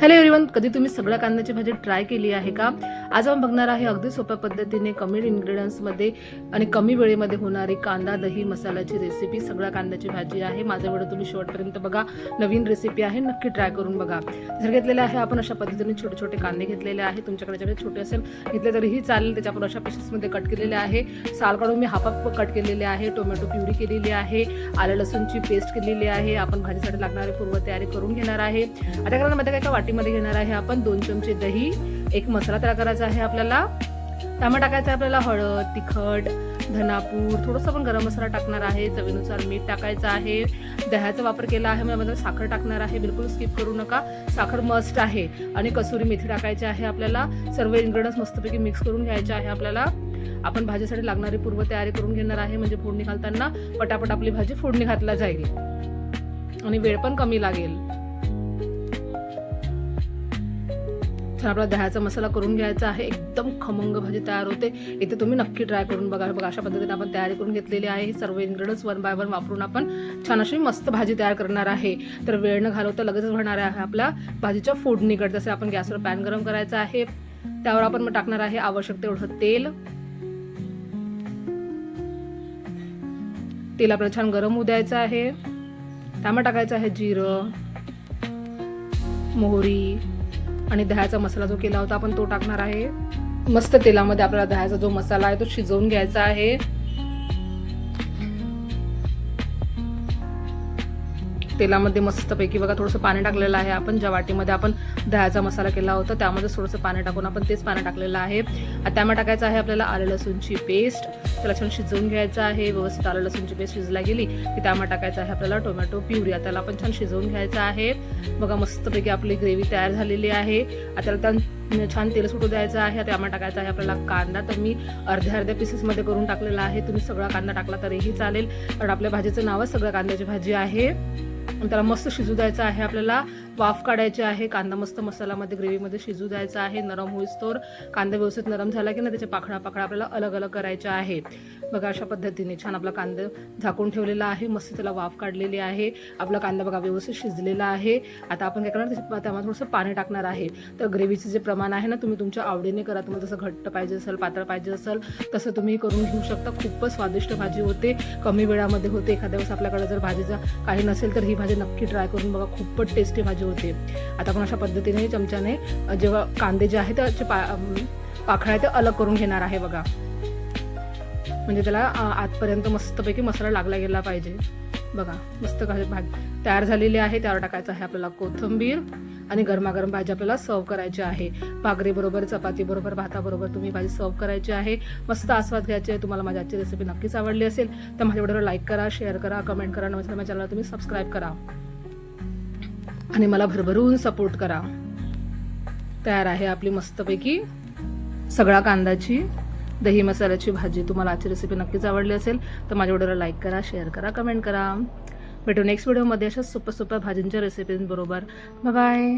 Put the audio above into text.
Hello everyone कधी तुम्ही सगळ्या कांद्याची भाजी ट्राय केली आहे का? आज आपण बघणार आहे अगदी सोप्या पद्धतीने कमी इन्ग्रेडियंट्समध्ये आणि कमी वेळेमध्ये होणारी कांदा दही मसाल्याची रेसिपी सगळ्या कांद्याची भाजी आहे. माझा व्हिडिओ तुम्ही शेवटपर्यंत बघा. नवीन रेसिपी आहे नक्की ट्राय करून बघा. जर घेतलेले आहे आपण अशा पद्धतीने छोटे छोटे कांदे घेतलेले आहे. तुमच्याकडे ज्याकडे छोटे असेल घेतले तरीही चालेल. त्याच्या आपण अशा पिसेसमध्ये कट केलेले आहे. साल काढून मी हाफ हाफ कट केलेले आहे. टोमॅटो प्युरी केलेली आहे. आलं लसूणची पेस्ट केलेली आहे. आपण भाजीसाठी लागणारी पूर्व तयारी करून घेणार आहे. आता काय एका वाटीमध्ये घेणार आहे आपण? दोन चमचे दही एक मसाला तयार करायचा आहे आपल्याला. त्यामुळे टाकायचं आहे आपल्याला हळद तिखट धनापूर थोडंसं आपण गरम मसाला टाकणार आहे. चवीनुसार मीठ टाकायचं आहे. दह्याचा वापर केला आहे म्हणजे साखर टाकणार आहे. बिलकुल स्किप करू नका. साखर मस्ट आहे. आणि कसुरी मेथी टाकायची आहे आपल्याला. सर्व इन्ग्रेडियंट्स मस्तपैकी मिक्स करून घ्यायचे आहे आपल्याला. आपण भाजीसाठी लागणारी पूर्व तयारी करून घेणार आहे. म्हणजे फोडणी घालताना पटापट आपली भाजी फोडणी घातला जाईल. आणि वेळ पण कमी लागेल. छान आपला दह्याचा मसाला करून घ्यायचा आहे. एकदम खमंग भाजी तयार होते. इथे तुम्ही नक्की ट्राय करून बघा. बघा अशा पद्धतीने आपण तयारी करून घेतलेली आहे. हे सर्व इन्ग्रेडियंट्स वन बाय वन वापरून आपण छान अशी मस्त भाजी तयार करणार आहे. तर वेळ न घालवता लगेच भरणार आहे आपल्या भाजीच्या फोडणीकडे जसं आपण गॅसवर पॅन गरम करायचा आहे त्यावर आपण मग टाकणार आहे आवश्यक तेवढं तेल. तेल आपल्याला छान गरम होऊ द्यायचं आहे. त्यामुळे टाकायचं आहे जिरं मोहरी आणि दह्याचा मसाला जो केला होता आपण तो टाकणार आहे. मस्त तेलामध्ये आपल्याला दह्याचा जो मसाला आहे तो शिजवून घ्यायचा आहे. तेलामध्ये मस्तपैकी बघा थोडंसं पाणी टाकलेलं आहे आपण. ज्या वाटीमध्ये आपण दह्याचा मसाला केला होता त्यामध्ये थोडंसं पाणी टाकून आपण तेच पाणी टाकलेलं आहे. त्यामुळे त्यामध्ये टाकायचं आहे आपल्याला आलं लसूणची पेस्ट. त्याला छान शिजवून घ्यायचं आहे. व्यवस्थित आलं लसूणची पेस्ट शिजला गेली की त्यामध्ये टाकायचं आहे आपल्याला टोमॅटो प्युरी. त्याला आपण छान शिजवून घ्यायचं आहे. बघा मस्तपैकी आपली ग्रेव्ही तयार झालेली आहे. आता त्या छान तेल सुटू द्यायचं आहे. त्यामध्ये टाकायचं आहे आपल्याला कांदा. तर मी अर्ध्या अर्ध्या पीसेसमध्ये करून टाकलेला आहे. तुम्ही सगळा कांदा टाकला तरीही चालेल. कारण आपल्या भाजीचं नावच सगळं कांद्याची भाजी आहे. त्याला मस्त शिजू द्यायचं आहे आपल्याला. वाफ काढायचे आहे कांदा मस्त मसाल्यामध्ये ग्रेव्हीमध्ये शिजू द्यायचा आहे नरम होईस्तोर कांदा व्यवस्थित नरम झाला की ना त्याच्या पाखडा पाखडा आपल्याला अलग अलग करायच्या आहे. बघा अशा पद्धतीने छान आपला कांदा झाकून ठेवलेला आहे मस्त त्याला वाफ काढलेली आहे. आपला कांदा बघा व्यवस्थित शिजलेला आहे. आता आपण काय करणार त्यामध्ये थोडंसं पाणी टाकणार आहे. तर ग्रेव्हीचं जे प्रमाण आहे ना तुम्ही तुमच्या आवडीने करा. तुम्हाला जसं घट्ट पाहिजे असेल पातळ पाहिजे असेल तसं तुम्ही करून घेऊ शकता. खूपच स्वादिष्ट भाजी होते. कमी वेळामध्ये होते. एखाद्या वेळेस आपल्याकडे जर भाजीचा काही नसेल तर ही भाजी नक्की ट्राय करून बघा. खूपच टेस्टी भाजी होते. आता आपण अशा पद्धतीने चमच्याने जेव्हा कांदे जे आहेत त्याचे पा पाखळ्या ते अलग करून घेणार आहे बघा. म्हणजे त्याला आतपर्यंत मस्तपैकी मसाला लागला गेला पाहिजे. बघा मस्त काही भाजी तयार झालेली आहे. त्यावर टाकायचं आहे आपल्याला कोथिंबीर आणि गरमागरम भाजी आपल्याला सर्व करायची आहे. भाकरीबरोबर बरोबर भाताबरोबर तुम्ही भाजी सर्व करायची आहे. मस्त आस्वाद घ्यायचे. तुम्हाला माझी आजची रेसिपी नक्कीच आवडली असेल तर माझ्या व्हिडिओला लाईक करा शेअर करा कमेंट करा. नमस्कार माझ्या चॅनलला तुम्ही सबस्क्राईब करा. आणि मला भरभरून सपोर्ट करा. तयार आहे आपली मस्तपैकी सगळा कांदाची दही मसाल्याची भाजी. तुम्हाला आजची रेसिपी नक्कीच आवडली असेल तर माझ्या व्हिडिओला लाईक करा शेअर करा कमेंट करा. भेटू नेक्स्ट व्हिडिओमध्ये अशा सोप्या सोप्या भाजींच्या रेसिपींबरोबर बाय